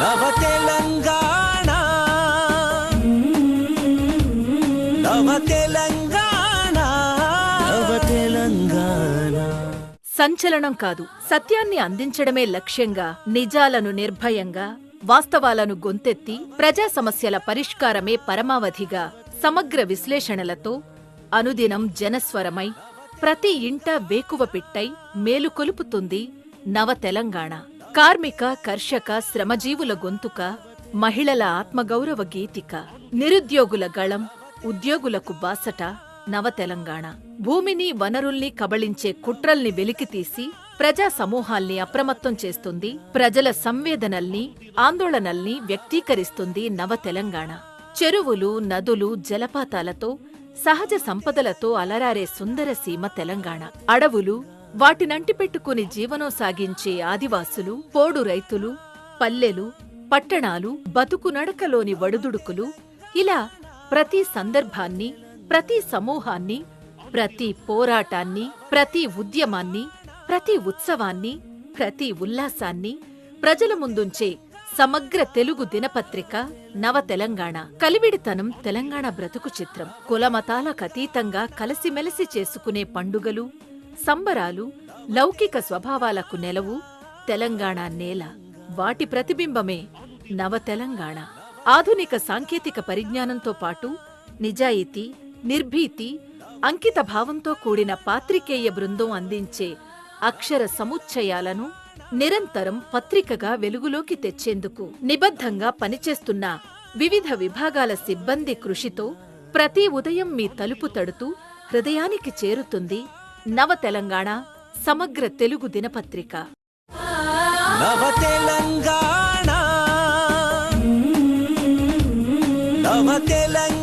నవ తెలంగాణ నవ తెలంగాణ నవ తెలంగాణ సంచలనం కాదు. సత్యాన్ని అందించడమే లక్ష్యంగా నిజాలను నిర్భయంగా వాస్తవాలను గొంతెత్తి ప్రజా సమస్యల పరిష్కారమే పరమావధిగా సమగ్ర విశ్లేషణలతో అనుదినం జనస్వరమై ప్రతి ఇంట వేకువ పిట్టై మేలుకొలుపుతుంది నవ తెలంగాణ కార్మిక కర్షక శ్రమజీవుల గొంతుక మహిళల ఆత్మగౌరవ గీతిక నిరుద్యోగుల గళం ఉద్యోగులకు బాసట నవ తెలంగాణ. భూమిని వనరుల్ని కబళించే కుట్రల్ని వెలికితీసి ప్రజా సమూహాల్ని అప్రమత్తం చేస్తుంది ప్రజల సంవేదనల్ని ఆందోళనల్ని వ్యక్తీకరిస్తుంది నవ తెలంగాణ. చెరువులు నదులు జలపాతాలతో సహజ సంపదలతో అలరారే సుందర సీమ తెలంగాణ. అడవులు వాటినంటిపెట్టుకుని జీవనం సాగించే ఆదివాసులు పోడు రైతులు పల్లెలు పట్టణాలు బతుకు నడకలోని వడుదుడుకులు ఇలా ప్రతి సందర్భాన్ని ప్రతి సమూహాన్ని ప్రతి పోరాటాన్ని ప్రతి ఉద్యమాన్ని ప్రతి ఉత్సవాన్ని ప్రతి ఉల్లాసాన్ని ప్రజల ముందుంచే సమగ్ర తెలుగు దినపత్రిక నవ తెలంగాణ. కలివిడితనం తెలంగాణ బ్రతుకు చిత్రం. కులమతాలకతీతంగా కలిసిమెలిసి చేసుకునే పండుగలు సంబరాలు లౌకిక స్వభావాలకు నెలవు తెలంగాణ నేల వాటి ప్రతిబింబమే నవ తెలంగాణ. ఆధునిక సాంకేతిక పరిజ్ఞానంతో పాటు నిజాయితీ నిర్భీతి అంకిత భావంతో కూడిన పాత్రికేయ బృందం అందించే అక్షర సముచ్చయాలను నిరంతరం పత్రికగా వెలుగులోకి తెచ్చేందుకు నిబద్ధంగా పనిచేస్తున్న వివిధ విభాగాల సిబ్బంది కృషితో ప్రతి ఉదయం మీ తలుపు తడుతూ హృదయానికి చేరుతుంది నవ తెలంగాణ సమగ్ర తెలుగు దినపత్రిక. నవ తెలంగాణ. నవ తెలంగాణ.